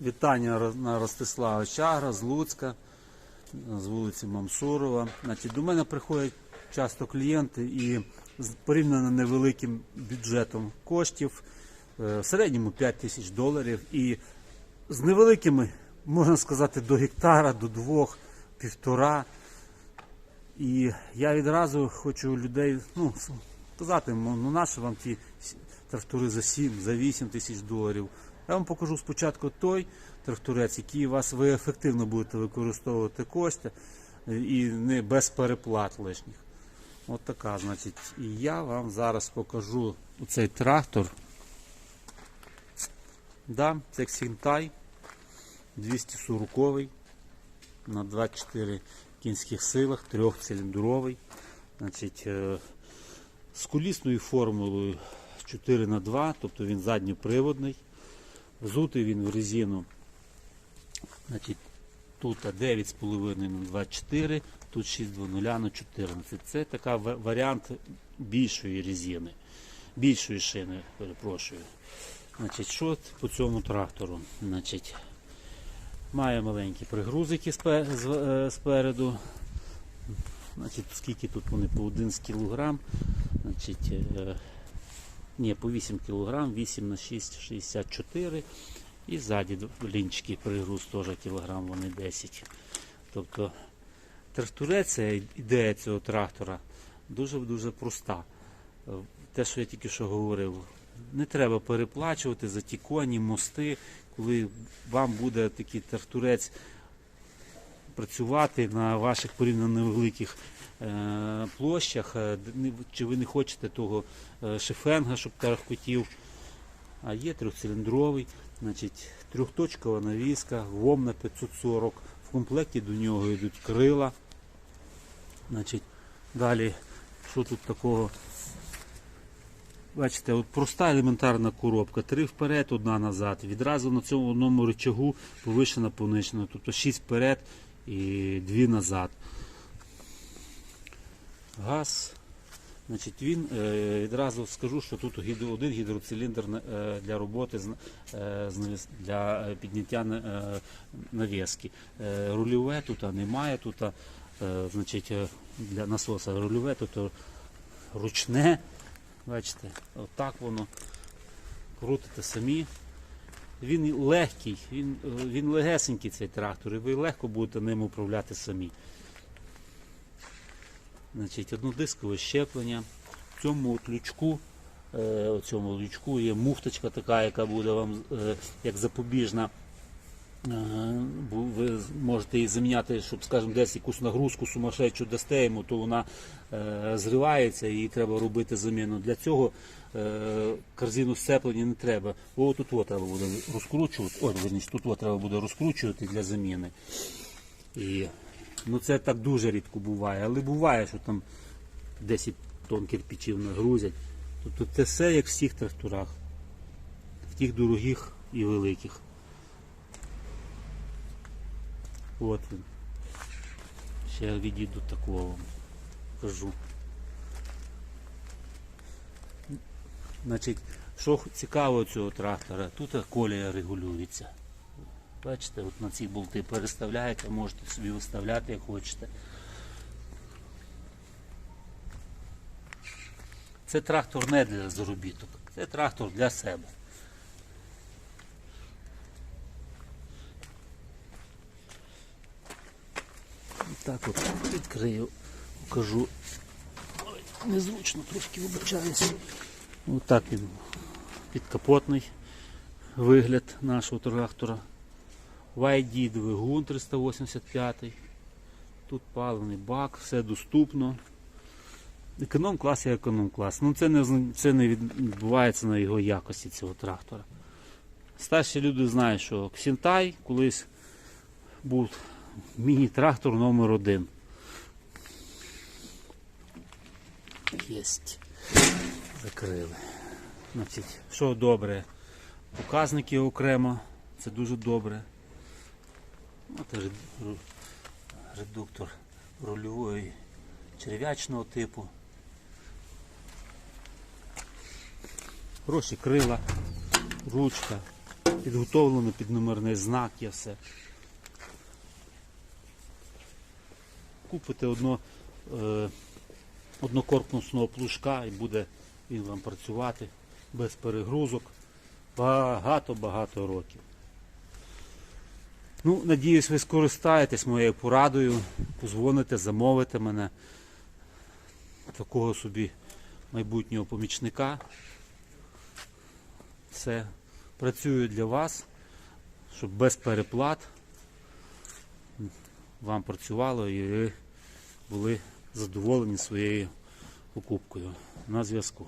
Вітання на Ростислава Чагра з Луцька, з вулиці Мамсурова. Значить, до мене приходять часто клієнти і з порівняно невеликим бюджетом коштів, е, в середньому 5 тисяч доларів. І з невеликими, можна сказати, до гектара, до двох, півтора. І я відразу хочу людей ну, сказати, ну нащо вам ті трактори за 7, за 8 тисяч доларів. Я вам покажу спочатку той тракторець, який вас ви ефективно будете використовувати кошти е, і не без переплат лишніх. От така, значить, і я вам зараз покажу цей трактор. Да, це Xintai 240 на 24 кінських силах, трьохциліндровий. Значить, е, з колісною формулою 4 на 2 тобто він задньоприводний. Взутий він в резину. Значить, тут 9,5 на 24, тут 6,2 на 14. Це така варіант більшої резини, більшої шини, перепрошую. Значить, що по цьому трактору? Значить, Має маленькі пригрузики е, спереду. Значить, скільки тут вони по 11 кг. Значить, е, ні, по 8 кг, 8 на 6, 64. І ззаді лінчики пригруз теж кілограм, вони 10. Тобто тракторець, ця ідея цього трактора дуже-дуже проста. Е, Те, що я тільки що говорив, не треба переплачувати за ті коні, мости, коли вам буде такий тракторець працювати на ваших порівняно невеликих площах, е, д- не- чи ви не хочете того е, шифенга, щоб тарахкотів, а є трьохциліндровий, значить, трьохточкова навіска, ВОМ на 540, в комплекті до нього йдуть крила. Значить, далі, що тут такого? Бачите, от проста елементарна коробка. Три вперед, одна назад. Відразу на цьому одному рычагу повишена, понижена. Тобто 6 вперед і 2 назад. Газ. Значить, він е, відразу скажу, що тут один гідроциліндр е, для роботи е, для підняття на- навіски. Е, рульове тут немає, тут значить, для насоса рульове, тут ручне. Бачите, отак воно. Крутите самі. Він легкий, він, він легесенький цей трактор, і ви легко будете ним управляти самі. Значить, однодискове щеплення. В цьому лючку, е, цьому лючку є муфточка така, яка буде вам е, як запобіжна. Е, ви можете її заміняти, щоб, скажімо, десь якусь нагрузку сумасшедшу дасте йому, то вона зривається і треба робити заміну. Для цього корзину сцеплення не треба. О, тут от треба буде розкручувати. Верніше, тут от треба буде розкручувати для заміни. І, ну це так дуже рідко буває, але буває, що там 10 тонн кирпичів нагрузять. Тобто це все як в всіх тракторах, в тих дорогих і великих. От він. Ще я відійду такого вам кажу. Значить, що цікаво цього трактора, тут колія регулюється. Бачите, от на ці болти переставляєте, можете собі виставляти як хочете. Це трактор не для заробіток, це трактор для себе. Так от відкрию, покажу. Незручно, трошки вибачаюся. Отак він підкапотний вигляд нашого трактора. YD двигун 385. Тут паливний бак, все доступно. Економ клас і економ клас. Ну це не, це не відбувається на його якості цього трактора. Старші люди знають, що Ксінтай колись був міні-трактор номер один. Єсть. Закрили. Значить, що добре? Показники окремо, це дуже добре. Це редуктор рульової черв'ячного типу. Хороші крила, ручка, підготовлено під номерний знак, є все. Купите одно, е, однокорпусного плужка і буде він вам працювати без перегрузок багато-багато років. Ну, надіюсь, ви скористаєтесь моєю порадою, позвоните, замовите мене такого собі майбутнього помічника. Все працюю для вас, щоб без переплат вам працювало і ви були задоволені своєю покупкою. На зв'язку.